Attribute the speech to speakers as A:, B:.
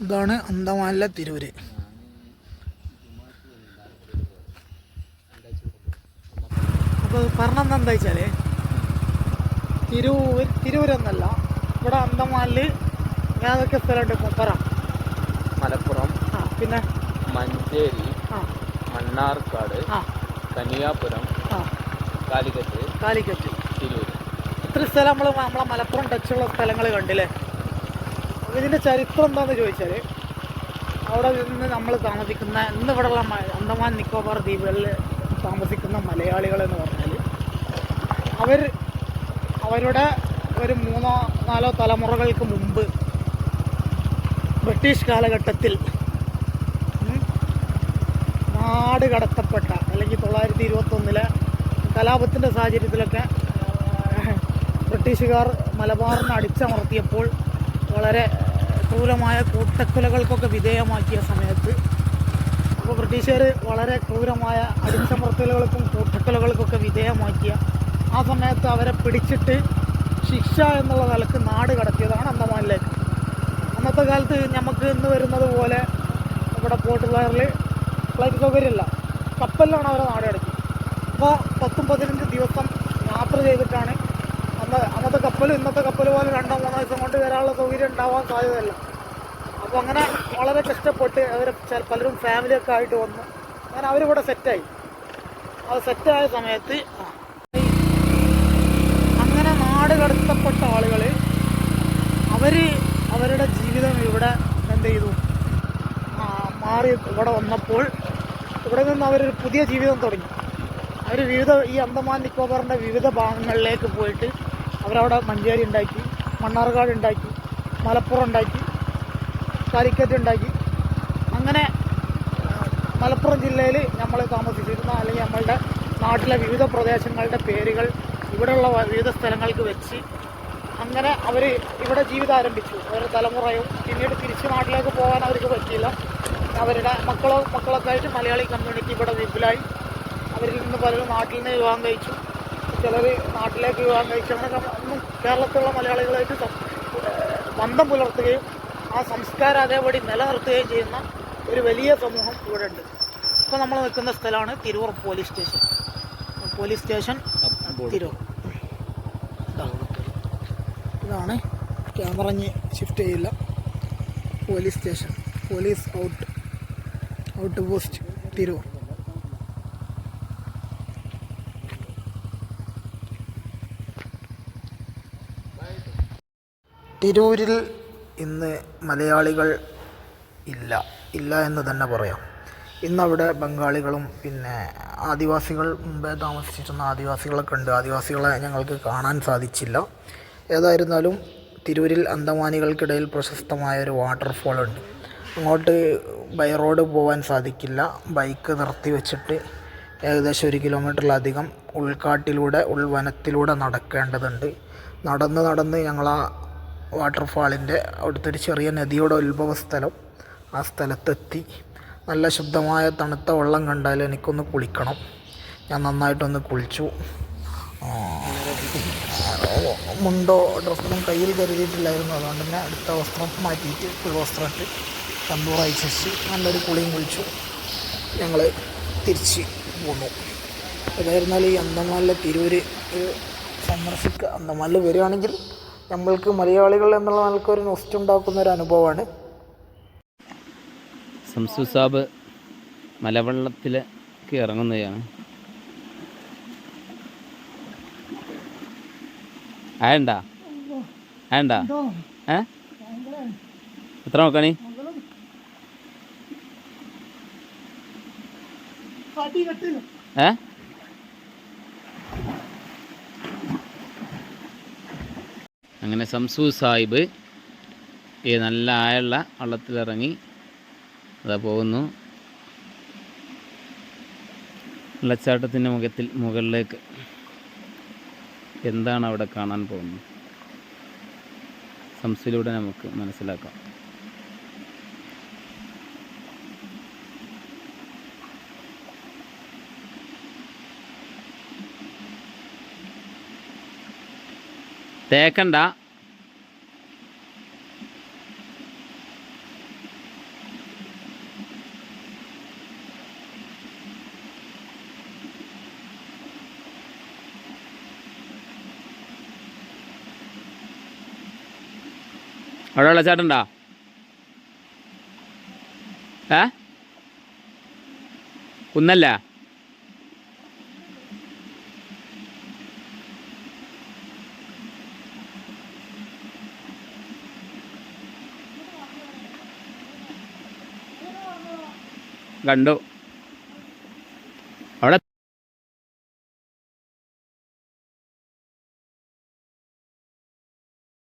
A: ഇതാണ് അന്തമാനിലെ തിരൂര്. അപ്പോൾ പറഞ്ഞത് എന്താ വെച്ചാൽ തിരൂർ തിരൂരെന്നല്ല ഇവിടെ അന്തമാനിൽ ഏതൊക്കെ സ്ഥലമുണ്ട്? കൊപ്പറ
B: മലപ്പുറം
A: ആ പിന്നെ?
B: മഞ്ചേരി
A: ആ.
B: മണ്ണാർക്കാട്
A: ആ.
B: കനിയാപുരം
A: ആ.
B: കാലിക്കറ്റ്.
A: കാലിക്കറ്റ്. ഇത്ര സ്ഥലം നമ്മൾ നമ്മളെ മലപ്പുറം ടച്ചുള്ള സ്ഥലങ്ങൾ കണ്ടില്ലേ? ഇതിന്റെ ചരിത്രം എന്താണെന്ന് ചോദിച്ചാൽ അവിടെ നിന്ന് നമ്മൾ താമസിക്കുന്ന ഇന്ന് ഇവിടെയുള്ള അന്തമാൻ നിക്കോബാർ ദ്വീപുകളിൽ താമസിക്കുന്ന മലയാളികൾ എന്ന് പറഞ്ഞാൽ അവർ അവരുടെ ഒരു മൂന്നോ നാലോ തലമുറകൾക്ക് മുമ്പ് ബ്രിട്ടീഷ് കാലഘട്ടത്തിൽ നാട് കടത്തപ്പെട്ട അല്ലെങ്കിൽ തൊള്ളായിരത്തി ഇരുപത്തൊന്നിലെ കലാപത്തിന്റെ സാഹചര്യത്തിലൊക്കെ ബ്രിട്ടീഷുകാർ മലബാറിനെ അടിച്ചമർത്തിയപ്പോൾ വളരെ ക്രൂരമായ കൂട്ടക്കൊലകൾക്കൊക്കെ വിധേയമാക്കിയ സമയത്ത് അപ്പോൾ ബ്രിട്ടീഷുകാർ വളരെ ക്രൂരമായ അടിച്ചമർത്തലുകൾക്കും കൂട്ടക്കൊലകൾക്കൊക്കെ വിധേയമാക്കിയ ആ സമയത്ത് അവരെ പിടിച്ചിട്ട് ശിക്ഷ എന്നുള്ള നിലയ്ക്ക് നാട് കടത്തിയതാണ് അന്തമാനിലേക്ക് അന്നത്തെ കാലത്ത് നമുക്ക് ഇന്ന് വരുന്നത് പോലെ ഇവിടെ പോർട്ട് ഫ്ലൈറ്റ് സൗകര്യമില്ല. കപ്പലിലാണ് അവരെ നാട് കടത്തി അപ്പോൾ പത്തും പതിനഞ്ച് ദിവസം യാത്ര ചെയ്തിട്ടാണ് അന്ന് അന്നത്തെ കപ്പൽ ഇന്നത്തെ കപ്പൽ പോലെ രണ്ടോ മൂന്നോ ദിവസം കൊണ്ട് വരാനുള്ള സൗകര്യം ഉണ്ടാവാൻ സാധ്യതയല്ല. അപ്പോൾ അങ്ങനെ വളരെ കഷ്ടപ്പെട്ട് അവർ പലരും ഫാമിലിയൊക്കെ ആയിട്ട് വന്നു. അങ്ങനെ അവരിവിടെ സെറ്റായി അത് സെറ്റായ സമയത്ത് അങ്ങനെ നാട് കടത്തപ്പെട്ട ആളുകൾ അവർ അവരുടെ ജീവിതം ഇവിടെ എന്ത് ചെയ്തു? മാറി ഇവിടെ വന്നപ്പോൾ ഇവിടെ നിന്ന് അവരൊരു പുതിയ ജീവിതം തുടങ്ങി. അവർ വിവിധ ഈ അന്തമാൻ നിക്കോബാറിന്റെ വിവിധ ഭാഗങ്ങളിലേക്ക് പോയിട്ട് അവരവിടെ മഞ്ചേരി ഉണ്ടാക്കി മണ്ണാർക്കാട് ഉണ്ടാക്കി മലപ്പുറം ഉണ്ടാക്കി കാലിക്കറ്റ് ഉണ്ടാക്കി. അങ്ങനെ മലപ്പുറം ജില്ലയിൽ നമ്മൾ താമസിച്ചിരുന്ന അല്ലെങ്കിൽ നമ്മളുടെ നാട്ടിലെ വിവിധ പ്രദേശങ്ങളുടെ പേരുകൾ ഇവിടെയുള്ള വിവിധ സ്ഥലങ്ങൾക്ക് വെച്ച് അങ്ങനെ അവർ ഇവിടെ ജീവിതം ആരംഭിച്ചു. അവരുടെ തലമുറയും പിന്നീട് തിരിച്ച് നാട്ടിലേക്ക് പോകാൻ അവർക്ക് പറ്റിയില്ല. അവരുടെ മക്കളോ മക്കളൊക്കെ ആയിട്ട് മലയാളി കമ്മ്യൂണിറ്റി ഇവിടെ വിപുലായി. അവരിൽ നിന്ന് പലരും നാട്ടിൽ നിന്ന് വിവാഹം കഴിച്ചു. ചിലർ നാട്ടിലേക്ക് വിവാഹം കഴിച്ചു ഒന്നും കേരളത്തിലുള്ള മലയാളികളായിട്ട് ബന്ധം പുലർത്തുകയും ആ സംസ്കാരം അതേപടി നിലനിർത്തുകയും ചെയ്യുന്ന ഒരു വലിയ സമൂഹം ഇവിടെ ഉണ്ട് ഇപ്പോൾ നമ്മൾ നിൽക്കുന്ന സ്ഥലമാണ് Tirur police station. Police station Tirur. ഇതാണ് ക്യാമറ ഷിഫ്റ്റ് ചെയ്യില്ല. Police station. Police out out post Tirur. തിരൂരിൽ ഇന്ന് മലയാളികൾ ഇല്ല. ഇല്ല എന്ന് തന്നെ പറയാം. ഇന്നവിടെ ബംഗാളികളും പിന്നെ ആദിവാസികൾ മുമ്പേ താമസിച്ചിരുന്ന ആദിവാസികളൊക്കെ ഉണ്ട്. ആദിവാസികളെ ഞങ്ങൾക്ക് കാണാൻ സാധിച്ചില്ല. ഏതായിരുന്നാലും തിരൂരിൽ അന്തമാനികൾക്കിടയിൽ പ്രശസ്തമായ ഒരു വാട്ടർഫോൾ ഉണ്ട്. അങ്ങോട്ട് ബൈ റോഡ് പോകാൻ സാധിക്കില്ല. ബൈക്ക് നിർത്തി വെച്ചിട്ട് ഏകദേശം ഒരു കിലോമീറ്ററിലധികം ഉൾക്കാട്ടിലൂടെ ഉൾവനത്തിലൂടെ നടക്കേണ്ടതുണ്ട്. നടന്ന് നടന്ന് ഞങ്ങൾ ആ വാട്ടർഫാളിന്റെ അവിടുത്തെ ഒരു ചെറിയ നദിയുടെ ഉത്ഭവ സ്ഥലം ആ സ്ഥലത്തെത്തി. നല്ല ശുദ്ധമായ തണുത്ത വെള്ളം കണ്ടാൽ എനിക്കൊന്ന് കുളിക്കണം. ഞാൻ നന്നായിട്ടൊന്ന് കുളിച്ചു. മുണ്ടോ ഡ്രസ്സൊന്നും കയ്യിൽ കരുതിയിട്ടില്ലായിരുന്നു. അതുകൊണ്ട് തന്നെ അടുത്ത വസ്ത്രം മാറ്റിയിട്ട് ഫുൾ വസ്ത്രം ഇട്ട് തന്തൂറായി ശശി നല്ലൊരു കുളിയും കുളിച്ചു. ഞങ്ങൾ തിരിച്ച് പോന്നു. അതായിരുന്നാൽ ഈ അന്തമാനിലെ തിരൂര് സന്ദർശിക്കുക അന്തമാനിൽ വരികയാണെങ്കിൽ നമ്മൾക്ക് മലയാളികൾ എന്നുള്ള നിലയ്ക്ക് ഒരു നൊസ്റ്റ് ഉണ്ടാക്കുന്ന ഒരു അനുഭവമാണ്.
B: സംസു സാബ് മലവെള്ളത്തിലേക്ക് ഇറങ്ങുന്നതാണ്. ആയണ്ടാ? ആയണ്ടാ? ഏ? എത്ര നോക്കണി ഏ? അങ്ങനെ സംസു സാഹിബ് ഈ നല്ല ആയുള്ള വള്ളത്തിലിറങ്ങി അതാ പോകുന്നു. വെള്ളച്ചാട്ടത്തിന്റെ മുഖത്തിൽ മുകളിലേക്ക് എന്താണ് അവിടെ കാണാൻ പോകുന്നത്? സംസിലൂടെ നമുക്ക് മനസ്സിലാക്കാം. തേക്കണ്ട. അവിടെ വെള്ളച്ചാട്ടുണ്ടോ ഏ? കുന്നല്ലേ? കണ്ടു.